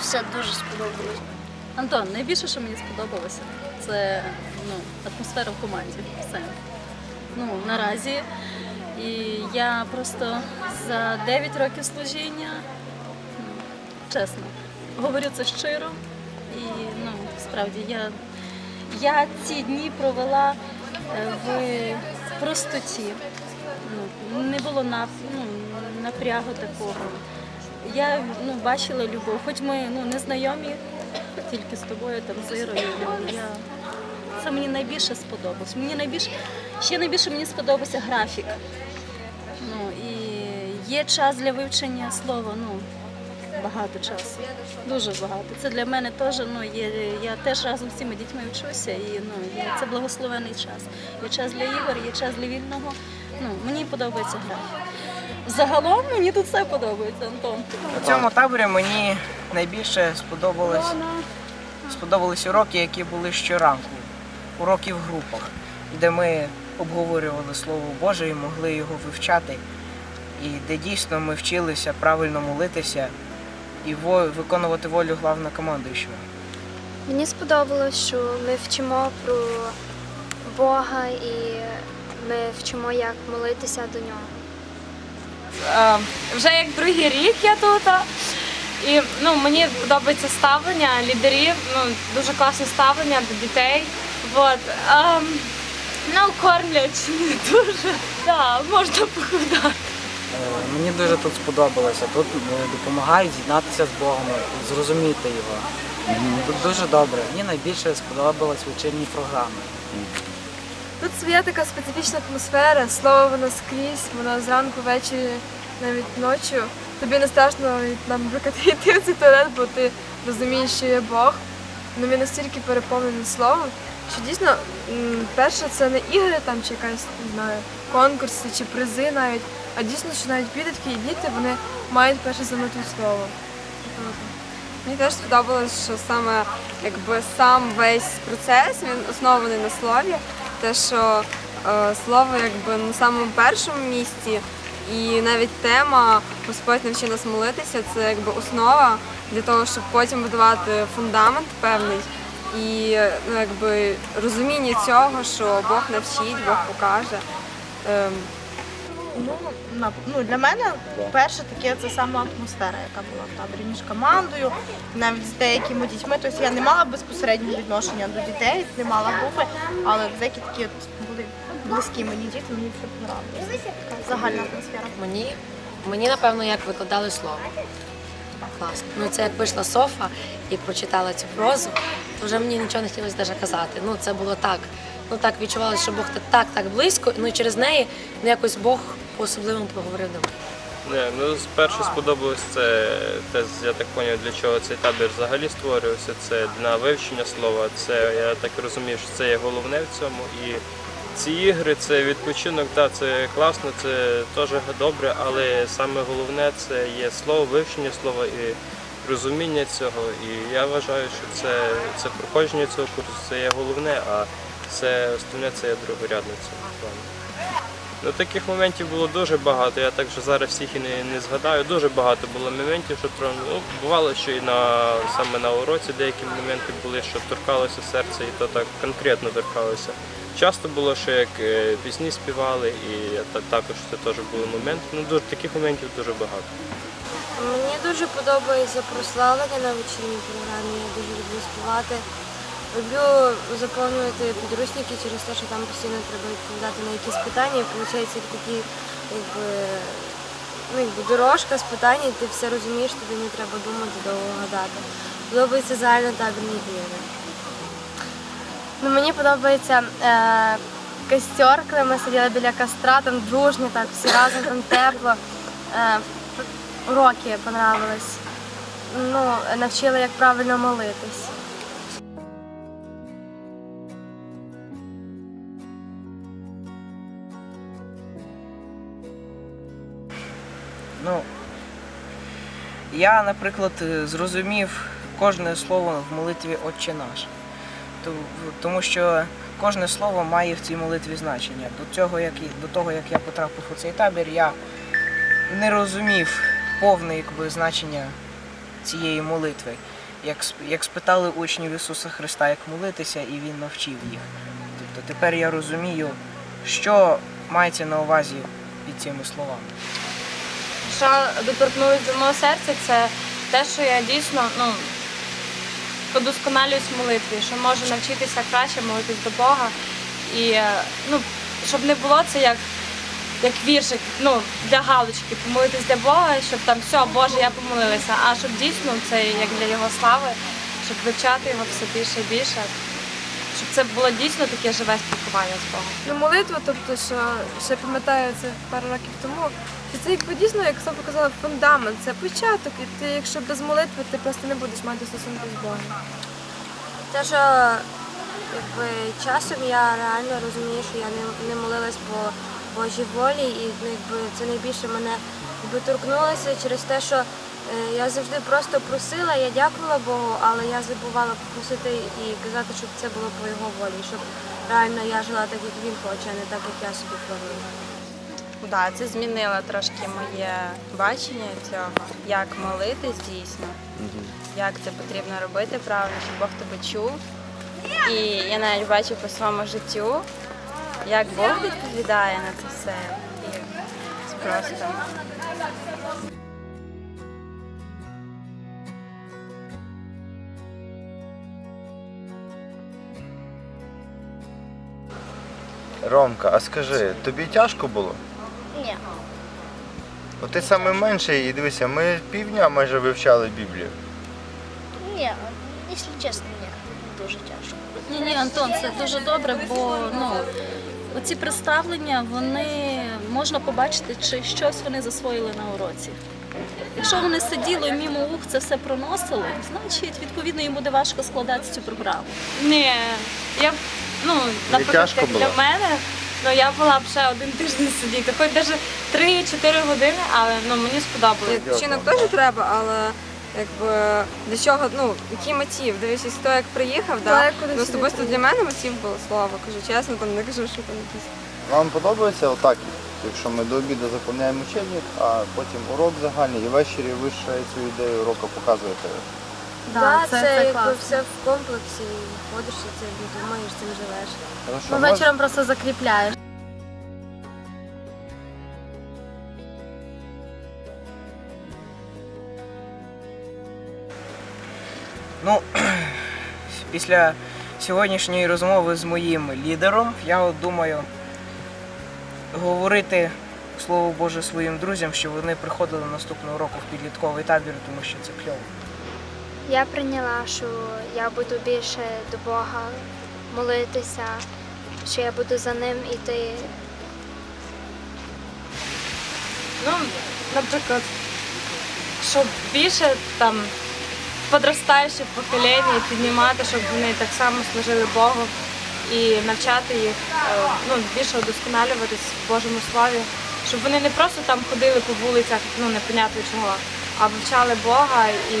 все дуже сподобалось. Антон, найбільше, що мені сподобалося, це ну, атмосфера в команді. Все. Ну, наразі. І я просто за 9 років служіння, ну, чесно, говорю це щиро. І ну, справді я, я ці дні провела е, в простоті. Ну, не було нап, ну, напрягу такого. Я ну, бачила любов, хоч ми ну, не знайомі, тільки з тобою, там, з Я... Це мені найбільше сподобалось. Мені найбільше, ще найбільше мені сподобався графік. Ну, і є час для вивчення слова, ну, багато часу. Дуже багато. Це для мене теж, ну, є, я теж разом з цими дітьми вчуся, і ну, це благословений час. Є час для ігор, є час для вільного. Ну, мені подобається графік. Загалом мені тут все подобається, Антон. У цьому таборі мені найбільше сподобалось, сподобались уроки, які були щоранку. Уроки в групах, де ми обговорювали Слово Боже і могли його вивчати, і де дійсно ми вчилися правильно молитися і виконувати волю главнокомандуючого. Мені сподобалось, що ми вчимо про Бога і ми вчимо, як молитися до нього. Е, вже як другий рік я тут. І ну, мені подобається ставлення лідерів, ну, дуже класне ставлення до дітей. От, ем, ну, кормлять не дуже. Так, можна похудати. Е, Мені дуже тут сподобалося. Тут е, допомагають з'єднатися з Богом, зрозуміти його. Тут дуже добре. Мені найбільше сподобалась вечірні програми. Тут своя така специфічна атмосфера, слово воно скрізь, воно зранку, ввечері, навіть ночі. Тобі не страшно, наприклад, йти в цей туалет, бо ти розумієш, що є Бог. Ну він настільки переповнений словом, що дійсно, перше, це не ігри там чи якась, не знаю, конкурси чи призи навіть, а дійсно, що навіть підлітки і діти вони мають перше заноту слово. Мені теж сподобалось, що саме якби сам весь процес він оснований на слові. Те, що е, слово якби на самому першому місці, і навіть тема Господь навчи нас молитися, це якби основа для того, щоб потім будувати фундамент певний. І ну, якби розуміння цього, що Бог навчить, Бог покаже. Ну, на- ну, для мене перше таке це саме атмосфера, яка була в таборі між командою, навіть з деякими дітьми. Тобто я не мала безпосереднього відношення до дітей, не мала групи, але деякі такі от були близькі мені діти, мені це подобалося. Загальна атмосфера. Мені, мені напевно, як викладали слово. Класно. Ну це як вийшла Софа і прочитала цю прозу, то вже мені нічого не хотілося навіть казати. Ну це було так. Ну так відчувалося, що Бог так, так близько, ну і через неї ну, якось Бог по-особливому поговорив до мене. Не, ну спершу сподобалось це те, я так зрозумів, для чого цей табір взагалі створювався. Це для вивчення слова. Це я так розумію, що це є головне в цьому. І ці ігри, це відпочинок, так, це класно, це теж добре, але саме головне це є слово, вивчення слова і розуміння цього. І я вважаю, що це, це проходження цього курсу це є головне, а все остальне це є другорядне. Ну, таких моментів було дуже багато. Я так вже зараз всіх і не, не згадаю. Дуже багато було моментів, що ну, бувало, що і на саме на уроці деякі моменти були, що торкалося серце, і то так конкретно торкалося. Часто було, що як е, пісні співали, і та- також це теж були моменти. Ну, дуже, таких моментів дуже багато. Мені дуже подобається прославлення на вечірній програмі. Я дуже люблю співати. Люблю заповнювати підручники через те, що там постійно треба відповідати на якісь питання. І виходить такі якби, ну, якби дорожка з питань, і ти все розумієш, тобі не треба думати, довго гадати. Подобається загально табірні ігри. Ну, мені подобається е, костер, коли ми сиділи біля костра, там дружні, так всі разом там тепло. Е, уроки понравились. Ну, навчили, як правильно молитись. Ну, я, наприклад, е, зрозумів кожне слово в молитві Отче наш. Тому що кожне слово має в цій молитві значення. До цього, як, до того, як я потрапив у цей табір, я не розумів повне якби, значення цієї молитви. Як, як спитали учнів Ісуса Христа, як молитися, і Він навчив їх. Тобто тепер я розумію, що мається на увазі під цими словами. Що доторкнулось до мого серця, це те, що я дійсно ну, подосконалююсь в молитві, що можу навчитися краще молитись до Бога. І е, ну, щоб не було це як, як віршик, ну, для галочки, помолитись для Бога, щоб там все, Боже, я помолилася, а щоб дійсно це як для Його слави, щоб вивчати його все більше і більше, щоб це було дійсно таке живе спілкування з Богом. Ну, молитва, тобто, що ще пам'ятаю це пару років тому, що це якби дійсно, як Софа казала, фундамент, це початок. І ти, якщо без молитви, ти просто не будеш мати стосунку з Богом. Те, що якби, часом я реально розумію, що я не, не молилась по Божій волі, і ну, якби, це найбільше мене якби, торкнулося через те, що я завжди просто просила, я дякувала Богу, але я забувала попросити і казати, щоб це було по його волі, щоб реально я жила так, як він хоче, а не так, як я собі планую. Да, це змінило трошки моє бачення цього, як молитись дійсно, як це потрібно робити правильно, щоб Бог тебе чув. І я навіть бачу по своєму життю, як Бог відповідає на це все. І це просто. Ромка, а скажи, тобі тяжко було? Ні. Ну ти саме менший і дивися, ми півдня майже вивчали Біблію. Ні, якщо чесно, ні, дуже тяжко. Ні, ні, Антон, це дуже добре, бо ну оці представлення вони можна побачити, чи щось вони засвоїли на уроці. Якщо вони сиділи і мімо ух це все проносили, значить відповідно їм буде важко складати цю програму. Ні, я ну, наприклад, як для мене, ну я була б ще один тиждень сидіти, хоч навіть 3-4 години, але ну мені сподобалось. Відпочинок теж треба, але якби для чого, ну, який мотив? Дивлячись, хто як приїхав, да? Ну, особисто для мене мотив було слово, кажу чесно, там не кажу, що там якісь. Вам подобається отак, якщо ми до обіду заповняємо учебник, а потім урок загальний і ввечері ви ще цю ідею уроку показуєте. Да, це- це, це якби класно. все в комплексі, ходиш і цим думаєш, цим живеш. Хорошо, Ну, мож- вечором просто закріпляєш. Ну, після сьогоднішньої розмови з моїм лідером, я от думаю говорити Слово Боже своїм друзям, щоб вони приходили наступного року в підлітковий табір, тому що це кльово. Я прийняла, що я буду більше до Бога молитися, що я буду за ним іти. Ну, наприклад, щоб більше там подростаюче покоління піднімати, щоб вони так само служили Богу і навчати їх е, ну, більше удосконалюватись в Божому слові, щоб вони не просто там ходили по вулицях, ну непонятно чого, а вивчали Бога і,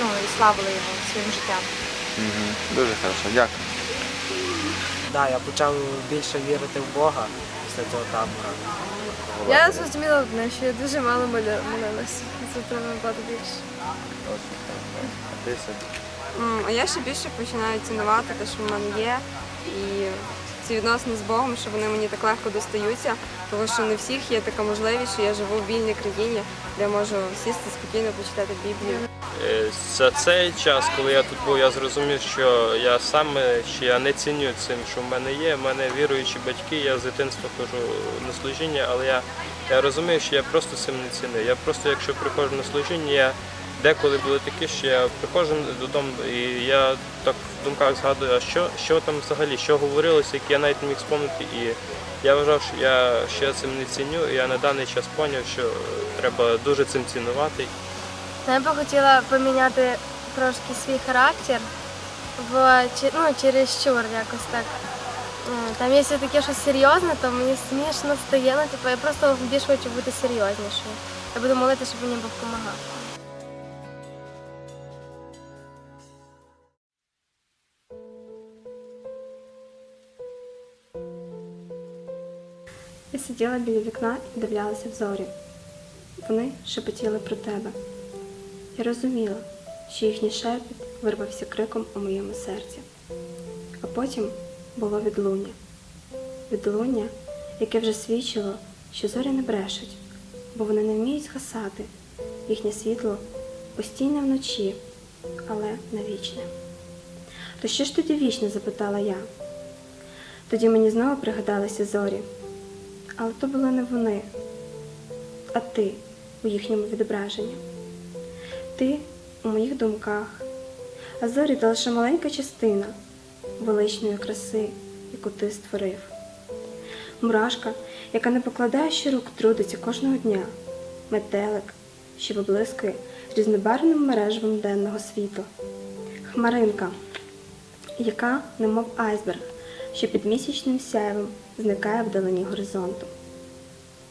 ну, і славили його своїм життям. Мгм. Дуже хорошо, дякую. Да, я почав більше вірити в Бога після цього табора. Я зрозуміла одне, що я дуже мало молилась. Це треба набагато більше. А ти собі? А я ще більше починаю цінувати те, що в мене є, і ці відносини з Богом, що вони мені так легко достаються, тому що не всіх є така можливість, що я живу в вільній країні, де можу сісти спокійно почитати Біблію. Е, За цей час, коли я тут був, я зрозумів, що я саме ще я не ціню цим, що в мене є. У мене віруючі батьки, я з дитинства ходжу на служіння, але я, я розумію, що я просто цим не ціню. Я просто, якщо приходжу на служіння, я деколи були такі, що я приходжу додому і я так в думках згадую, а що, що там взагалі, що говорилося, як я навіть не міг спомнити. І я вважав, що я, я цим не ціню, і я на даний час зрозумів, що треба дуже цим цінувати. Я би хотіла поміняти трошки свій характер в ну, через чур якось так. Там якщо таке щось серйозне, то мені смішно стає, ну, типу, я просто більш хочу бути серйознішою. Я буду молити, щоб мені Бог допомагав. Сиділа біля вікна і дивлялася в зорі. Вони шепотіли про тебе. Я розуміла, що їхній шепіт вирвався криком у моєму серці. А потім було відлуння. Відлуння, яке вже свідчило, що зорі не брешуть, бо вони не вміють згасати. Їхнє світло постійне вночі, але не вічне. То що ж тоді вічне? запитала я. Тоді мені знову пригадалися зорі. Але то були не вони, а ти у їхньому відображенні. Ти у моїх думках, а зорі то лише маленька частина величної краси, яку ти створив. Мурашка, яка не покладає ще рук, трудиться кожного дня, метелик, що виблискує різнобарвним мережевом денного світу, хмаринка, яка, немов айсберг, що під місячним сяєвом зникає вдалині горизонту.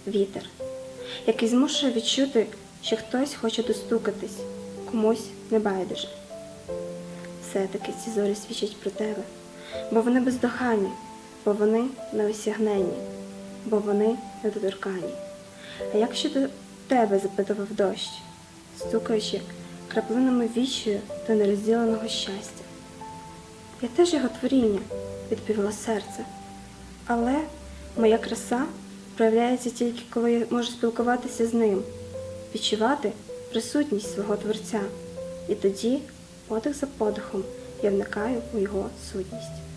Вітер, який змушує відчути, що хтось хоче достукатись, комусь не байдуже. Все-таки ці зорі свідчать про тебе, бо вони бездоганні, бо вони неосягненні, бо вони недоторкані. А як щодо тебе запитував дощ, стукаючи краплинами вічою до нерозділеного щастя? Я теж його творіння, відповіло серце. Але моя краса проявляється тільки коли я можу спілкуватися з ним, відчувати присутність свого творця. І тоді, подих за подихом, я вникаю у його сутність.